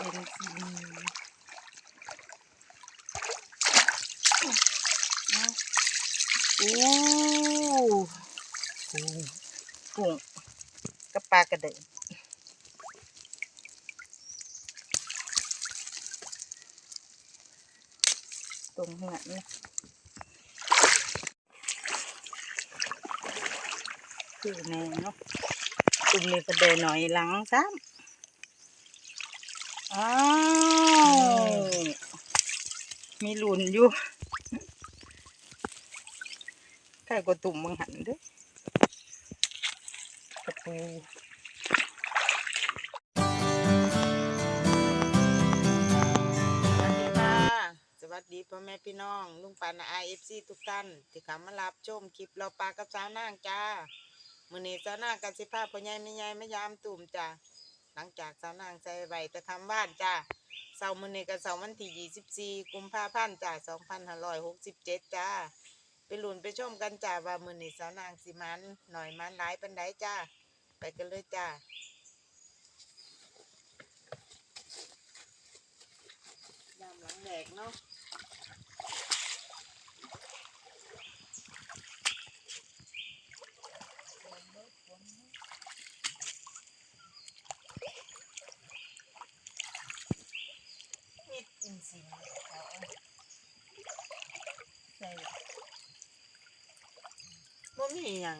เป็นสีเอาโอ้กุ้งกุ้งกับปลากระเดินตรงหัวนี่คือแม่เนาะตุ่มนี่กระเดินหน่อยหลังซ้ำ อ้าว มีหลุนอยู่ใกล้กว่าตุ่มมังหันเด้วยกระปูสวัสดีค่ะสวัสดีพ่อแม่พี่น้อง ลุงปานไอเอฟซีทุกท่านที่เข้ามารับชมคลิปเราปลากับสาวนางจ้า มือนี้สาวนางกันสิพาพ่อใหญ่แม่ใหญ่มายามตุ่มจ้า หลังจากสาวนางใส่ใบตะคำบ้านจ้าเสาร์มื้อนี้ก็เสาร์วันที่ 24 กุมภาพันธ์จ้า2567 จ้าไปหลุนไปชมกันจ้าว่ามื้อนี้สาวนางสิมันหน่อยมันหลายปานใดจ้าไปกันเลยจ้ายามหลังแดกเนาะ มีดอินทรีย์เอาใส่บ่ มีหยัง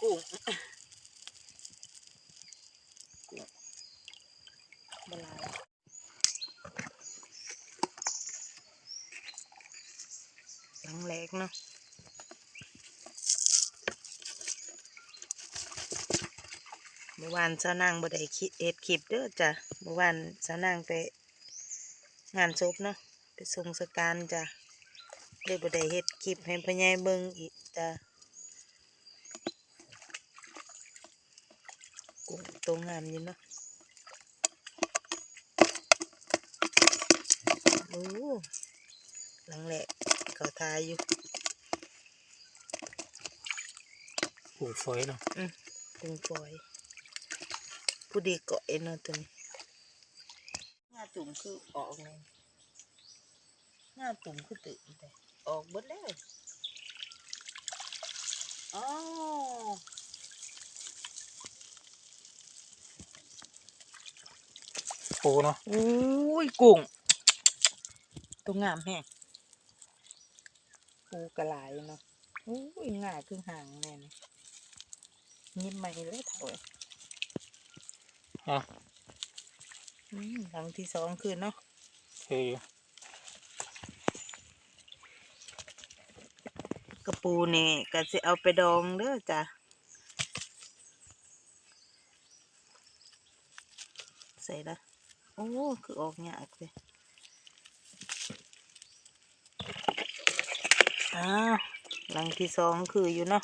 กุ้งกุ้งบลาหลังแหลกเนาะเมื่อวานสาวนางบ่ได้คิดเอ็ดคลิปเด้อจ้ะเมื่อวานสาวนางไปงานศพเนาะไปส่งสการจ้ะเลยบ่ได้เฮ็ดคลิปให้พ่อใหญ่เบิ่งอีกจ้ะกุ้ง ตรงงามอยู่เนาะโอ้หลังแหลกเขาทายอยู่ปูฝอยเนาะอืมกุ้งฝอยผู้ดีเกาะเอ็นเนาะตัวนี้หน้าตุ่มคือออกเลยหน้าตุ่มคือตื่นแต่ออกเบิดแล้วอ๋อ ปูเนาะอุ้ยกุ้งตัวงามแฮงปูกระหลายเนาะอุ้ยง่ายคือห่างแน่นี่ยิ้มใหม่เลยเถอะอะอืมหลังที่สองคืนเนาะเฮ้ยกระปูนี่ก็สิเอาไปดองเด้อจ้ะใส่ละ โอ้คือออกยากเลยอ้าวหลังที่สองคืออยู่เนาะ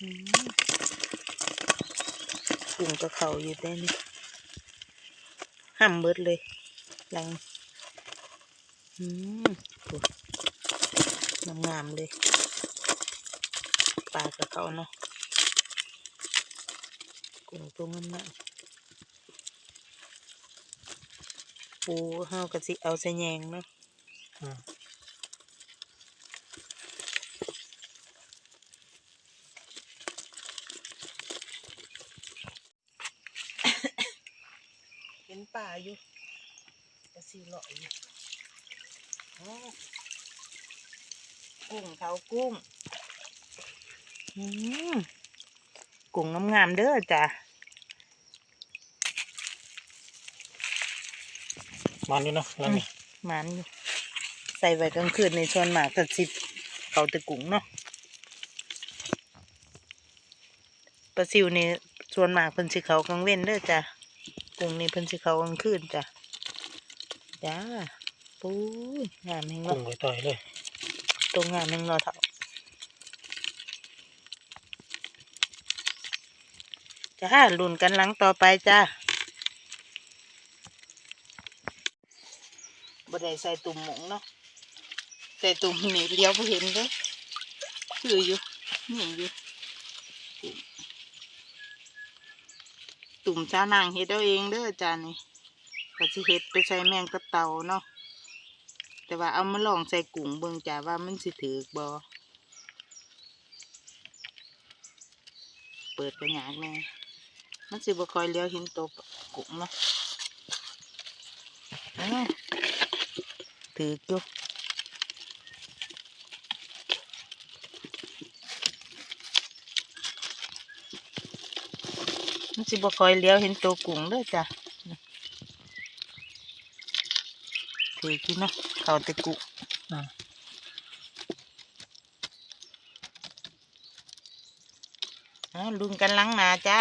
อุ้งกับเขาอยู่ได้นี่ห้ามเบิดเลยแรงอืมงามๆเลย ลากับเขาเนาะกุ้งตัวมันนะปูเฮากะสิเอาใส่แยงเนาะเห็นปลาอยู่กะสิเลาะอยู่อ้กุ้งเขากุ้ง กุ้งงามๆเด้อจ้ะมันอยู่เนาะแล้วนี่หมันอยู่ใส่ไว้กลางคืนในส่วนมากก็สิเขาแตะกุ้งเนาะปลาซิวนี่ส่วนมากเพิ่นสิเขากลางเว้นเด้อจ้ะกุ้งนี่เพิ่นสิเขากลางคืนจ้ะจ้าปุ้ยงามแห่งกุ้เนาะงไว้ต่อยเลยตรงงามแห่งเนาะเถา จ้าลุ้นกันหลังต่อไปจ้าบ่ได้ใส่ตุ่มหมงเนาะใส่ตุ่มนี่เลี้ยวบ่เห็นเด้อคืออยู่นี่อยู่ตุ่มจ้านางเฮ็ดเอาเองเด้อจานี่ก็สิเฮ็ดไปใส่แมงกะเตาเนาะแต่ว่าเอามาลองใส่กุ้งเบิ่งจ้าว่ามันสิถือบ่เปิดกระยากแน่ มันสิบ่ค่อยเลี้ยวเห็นตัวกุ้งเนาะอ้าวถือกอยู่มันสิบ่คอยเลี้ยวเห็นตัวกุ้งเด้อจ้ะถือกินเนาะเขาแต่กุ้งอ่าอ่าลุงกันล้างหนาจ้า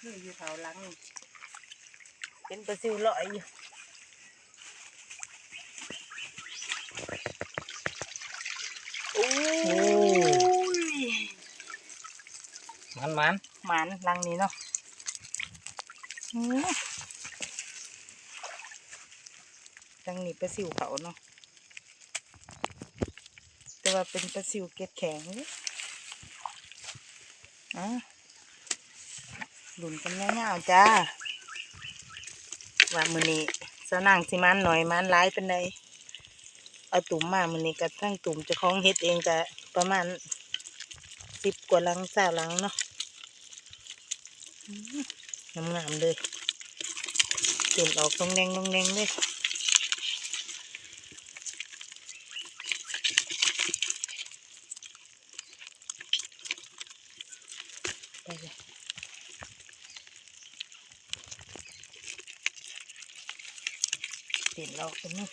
เฮ้ย อยู่เขาหล้างนี่เป็นปลาซิวลอยอยู่โอ้ยมันมันหมานลังนี้เนาะอื้อลังนี้ปลาซิวเขาเนาะแต่ว่าเป็นปลาซิวเกล็ดแข็งเด้ออะ หลุนกันเงาๆจ้าว่ามือนี้สนั่งสิมันหน่อยมันร้ายเป็นไดเอาตุ่มมามือนี้กับทั้งตุ่มจะคล้องเฮ็ดเองจะประมาณสิบกว่าลังสาลังเนาะงามๆเลยตุ่มออกตรงแดงตรงแดงเลยไปเลย เต็มออกตรงนี้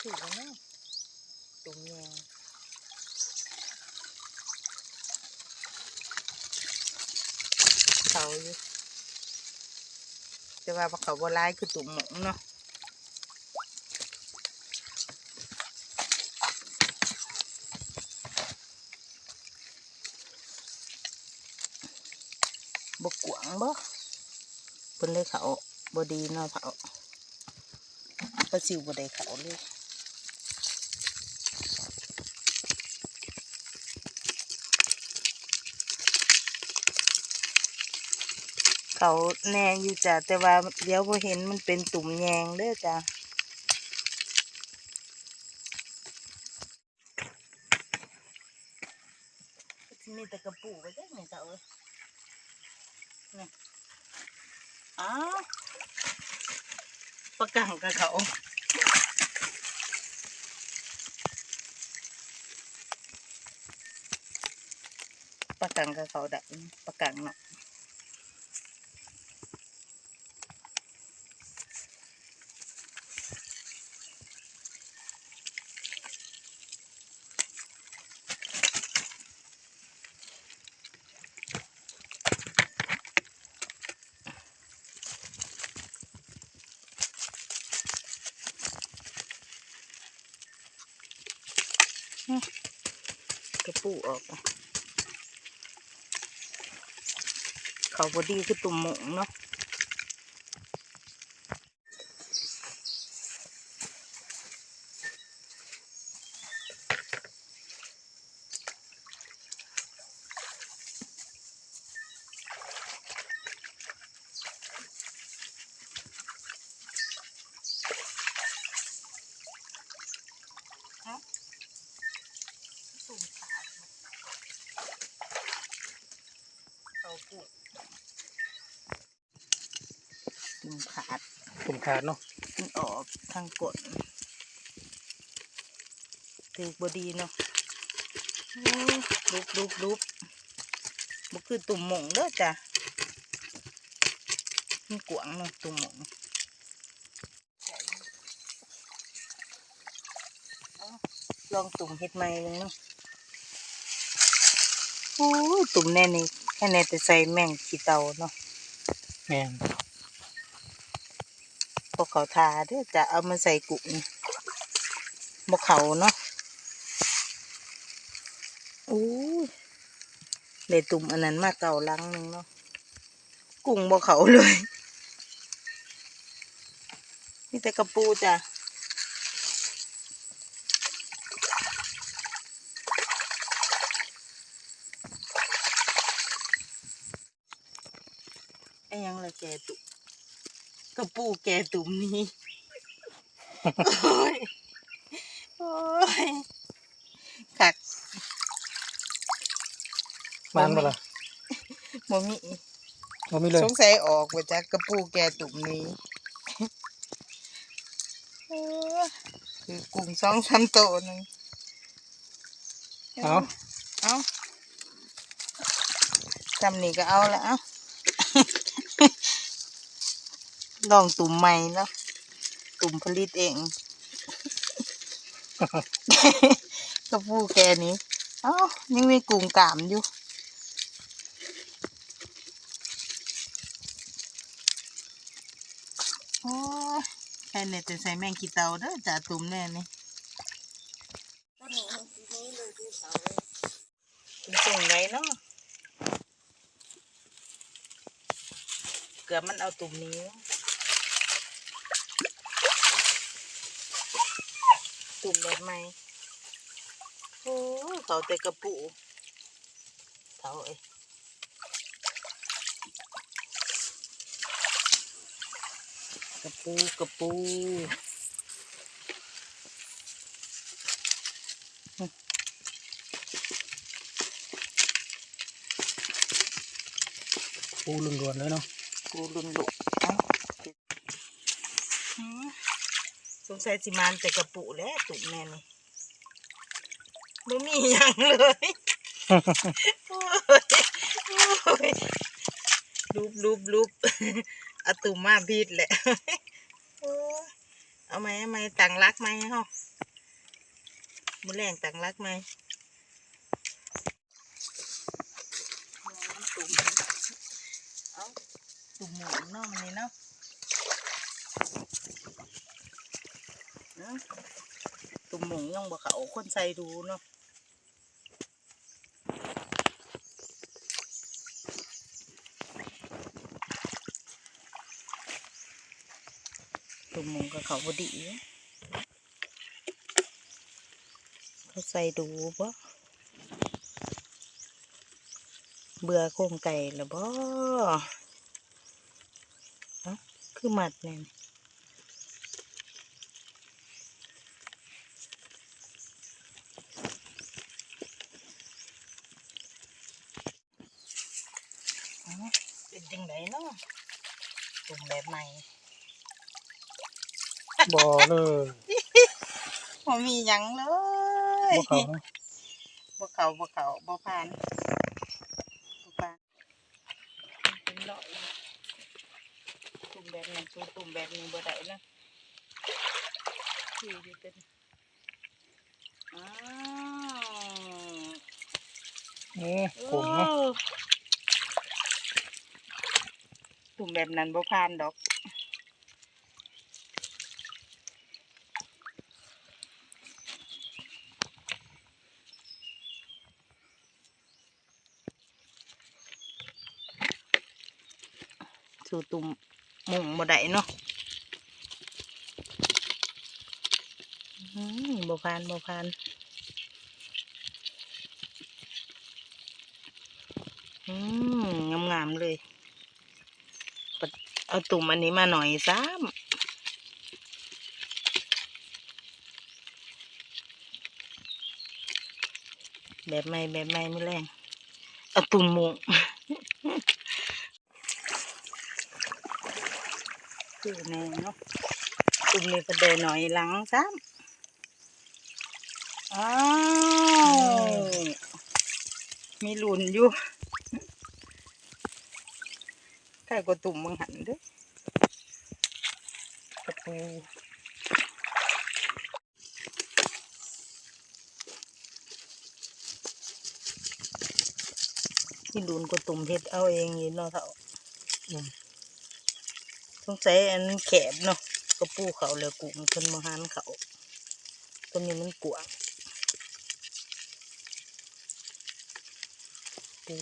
ถือว่าแน่ตุ่มแยงเขาอยู่แต่ว่าเขาบ่ร้ายคือตุ่มหมงเนาะ บกกวางบ่เพิ่นเลยเขาบอดีเนาะเขาปลาซิวบดีเขาเลยเขาแน่อยู่จ้ะแต่ว่าเดี๋ยวพอเห็นมันเป็นตุ่มแยงเด้อจ้ะมีแต่กระปูไปจ้ะนี่เจ้าเอ้ยนี่อ้าว ประกังกับเขาป เขาพออกเขาบอดีคือตุ่มหมงเนาะตุ่มขาดเขาปูตุ่มขาด ตุ่ม ขาดเนาะมันออกทางกดถือบดีเนาะโอ้ลุบลุบลุบบุคือตุ่มหมงเด้อจ้ะมันกวางเนาะตุ่มหมงเอาลองตุ่มเฮ็ดใหม่เลยเนาะโอ้ยตุ่มแน่นี่แค่ในแต่ใส่แมงขี้เตาเนาะแม่น พวกเขาทาเด้อจะเอามาใส่กุ้งบกเขาเนาะอู้ยเลยตุ่มอันนั้นมาเก่าลังนึงเนาะกุ้งบกเขาเลยมีแต่กระปูจ้ะไอ้ยังละแกตุ่ม กระปูแกตุ่มนี้ โอ้ย โอ้ยคักมันบ่ล่ะบ่มีบ่มีเลยสงสัยออกมาจากกระปูแกตุ่มนี้เออคือกุ้งสองสามโตวหนึงเอาเอาจำนี่ก็เอาละ ลองตุ่มใหม่เนาะตุ่มผลิตเองกระปูแกนี้เอ้ายังมีกุ้งกามอยู่โอ้ยแค่เนี่ยจะใส่แมงกีเตาเด้อจ่าตุ่มแน่นี่เป็นส่งไรเนาะเกือบมันเอาตุ่มนี้ ตุ่มแบบไหมโอ้ยเขาแต่กระปุเขาเอ้ยกระปูกระปูปูล้วนๆเลยเนาะกูลุนลุกเอ้าหือ สงสัยสิมานแต่กระปุแล้วตุ่มแน่นี่ไม่มีอยังเลยโอ้ยโอ้ยรูปรูปรูปอาตุ่มมาบีดแหละโอ้ยเอาไหมเอาไหมตังรักไหมเฮามือแรงตังรักไหมตุ่มเอาตุ่มหมูเนาะมันนี่เนาะเนาะ ตุ่มหมูยังบ่เขาคนใส่ดูเนาะตุ่มหมูกับเขาบดีเขาใส่ดูบ่เบื่อโครงไก่แล้วบ่เอ้าคือหมัดเนี่ยเอ้าเป็นจังไดเนาะตุ่มแบบใหม่ บ่ เลยบ่มีหยังเลยบ่เขาเนาะบ่เขาบ่เขาบ่ผ่านบ่ผ่านเป็นเลาะเลยตุ่มแบบนั้นสู้ตุ่มแบบนี้บ่ได้นะคืออยู่เป็นอ้าวโอ้ผมเนาะโอ้ตุ่มแบบนั้นบ่ผ่านดอก สู่ตุ่มมุงบ่ได้เนาะอืมบ่ผ่านบ่ผ่านอืมงามๆเลย เอาตุ่มอันนี้มาหน่อยซ้ำแบบไม่แบบไม่ไม่แรง เอาตุ่มมุง คือแน่เนาะกลุ่มนี้ก็เดินหน่อยหลังซ้ำอ้าวมีหลุนอยู่ใกล้กว่าตุ่มมึงหันด้วยกระปูมีหลุนกว่าตุ่มเฮ็ดเอาเองยู่เนาะเถอืมส งใส่ยอันแขบเนาะก็ปูเขาเลือกุ้งคนมหันเขาตัวนี้มันกวางปู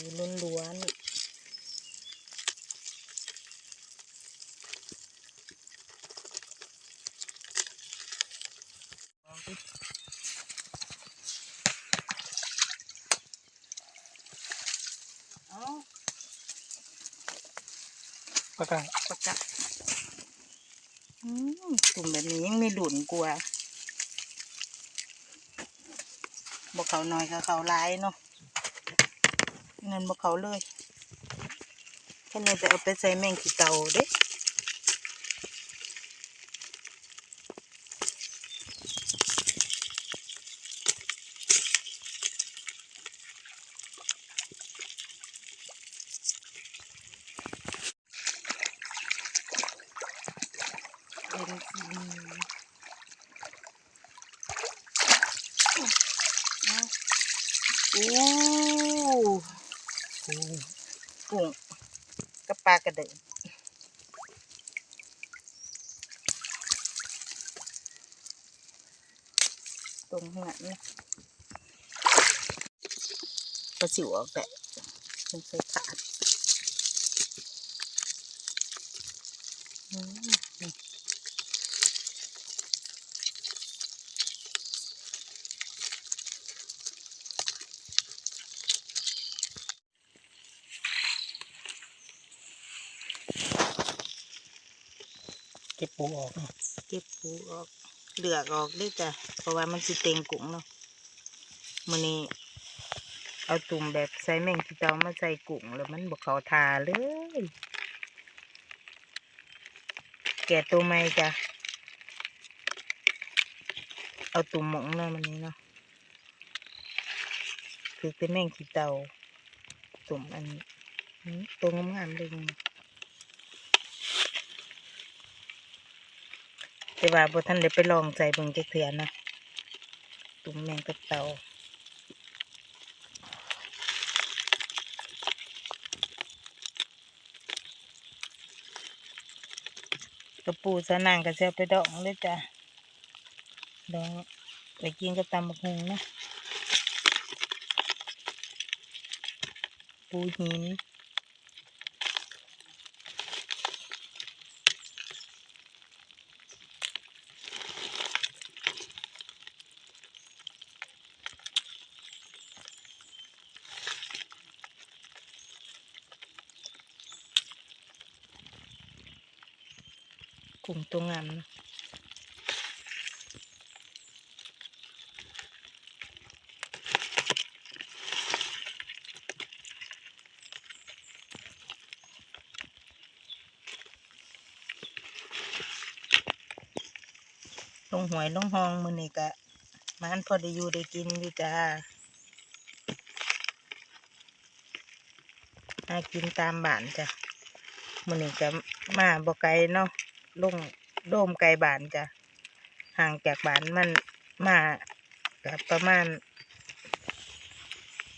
ล้วนปากกาปากกา ตุ่มแบบนี้ยังไม่หลุนกลัวบอกเขาน้อยกับเขาร้ายเนาะนั่นบอกเขาเลยแค่นี้จะเอาไปใส่แมงขี้เต่าเด้ เป็นสีเอาโอ้ โอ้กุ้งกับปลากระเดินตรงหัวนี่กระสิวออกแต่เป็นใส่ขาด ปูออก เก็บปูออกเหลือกออกได้จ้ะเพราะว่ามันสิเต็งกุ้งเนาะมันนี้ เอาตุ่มแบบใส่แมงที่เตามาใส่กุ้งแล้วมันบอกเขาทาเลย แกะตัวไม่จ้ะเอาตุ่มหมงเนาะมันนี้เนาะคือเป็นแมงที่เตาตุ่มอันนี้ตัวงามๆเลย แต่ว่าบ่ท่านได้ไปลองใส่เบิ่งจักเทื่อนะตุ่มแมงกับเตากระปูสะนางก็จะเอาไปดองเลยจ้ะดองไปกินกับตำบักหุงนะปูหิน ลงหวยลงห้องมือนี่กะมันพอได้อยู่ได้กินอยู่จ้าหากินตามบ้านจ้ะมือนี่ก็มาบ่ไกลเนาะลงโดมไกลบ้านจ้ะห่างจากบ้านมันมาก็ประมาณ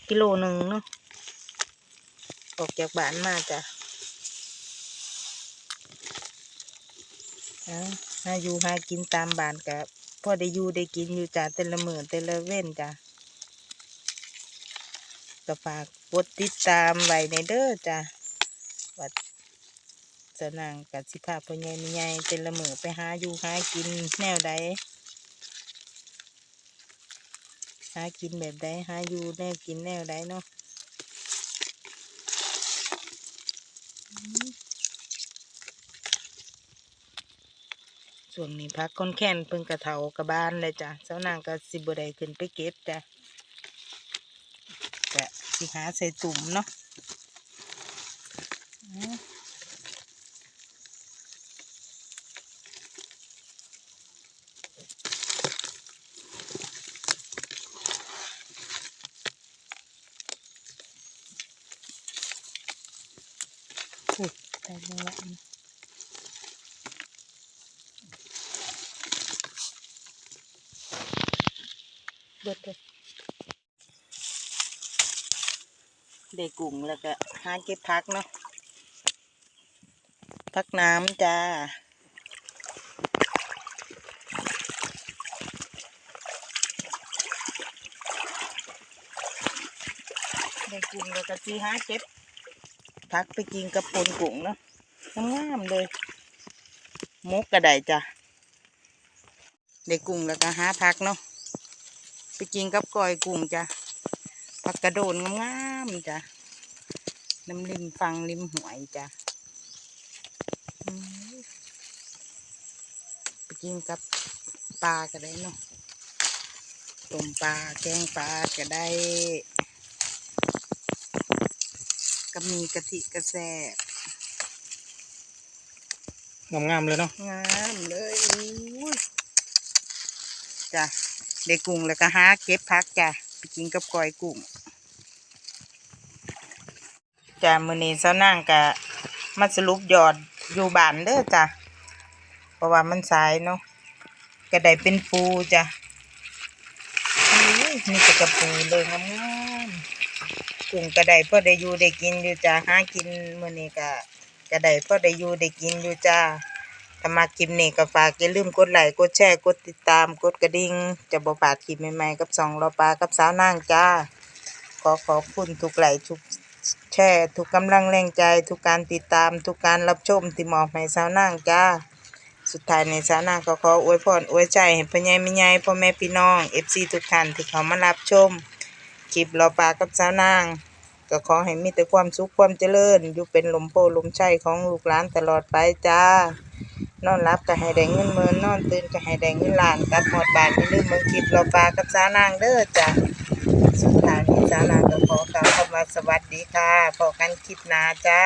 กิโลหนึ่งเนาะออกจากบ้านมาจ้ะอ่าาอยู่หากินตามบ้านกับพอได้อยู่ได้กินอยู่จ้ะแต่ละมือแต่ละเว้นจ้ะก็ฝากกดติดตามไว้ในเด้อจ้ะวัดสนางกับสิภาพพ่อใหญ่ม่ใหญ่เป็นละมือไปหาอยู่หากินแนวใดหากินแบบใดหาอยู่แนวกินแนวใดเนาะ ส่วนนี้พักคนแค้นเพิ่งกระเถากระบานเลยจ้ะเจ้านางก็สิบได้ขึ้นไปเก็บจ้ะจะสิหาใส่ตุ่มเนาะอุ้ยตายแล้วละ เบิดเลยได้กุ้งแล้วก็หาเก็บพักเนาะพักน้ำจ้าได้กุ้งแล้วก็จีหาเก็บพักไปกินกับปนกุ้งเนาะงามเลยมุกกระไดจ้ะได้กุ้งแล้วก็หาพักเนาะ ไปกินกับก้อยกุ้งจ้ะผักกระโดนงามๆจ้ะน้ำริมฟังริมหวยจ้ะอืมไปกินกับปลาก็ได้เนาะต้มปลาแกงปลาก็ได้ก็มีกะทิกระแสบงามๆเลยเนาะงามเลยอู้ยจ้ะ ได้กุ้งแล้วก็หาเก็บพักจ้ะไปกินกับก้อยกุ้งจ้ะมื้อนี้เช้านางก็มาสรุปยอดอยู่บ้านเด้อจ้ะเพราะว่ามันสายเนาะก็ได้เป็นปูจ้ะนี่ก็กระปูเลยงามๆกุ้งก็ได้พอได้อยู่ได้กินอยู่จ้ะหากินมื้อนี้ก็ก็ได้พอได้อยู่ได้กินอยู่จ้า ถ้ามาคลิปนี้ก็ฝากอย่าลืมกดไลค์กดแชร์กดติดตามกดกระดิ่งจะบ่พลาดคลิปใหม่ๆกับสองรอปลากับสาวนางจ้า ขอขอบคุณทุกไลค์ทุกแชร์ทุกกำลังแรงใจ ทุกการติดตาม ทุกการรับชมที่มอบให้สาวนางจ้า สุดท้ายในสาวนางก็ขออวยพรอวยใจให้พ่อใหญ่แม่ใหญ่พ่อแม่พี่น้อง FC ทุกท่านที่เขามารับชมคลิปรอปลากับสาวนางก็ขอให้มีแต่ความสุขความเจริญ อยู่เป็นลมโพลมใจของลูกหลานตลอดไปจ้า นอนรับก็ให้ได้เงินหมื่นนอนตื่นก็ให้ได้เงินล้านกับหมดบานไม่ลืมเมืองคลิปเราปลากับสานางเด้อจ้ะสุดท้ายนี้สานางก็ขอกล่าวคำว่าสวัสดีค่ะพบกันคลิปหน้าจ้า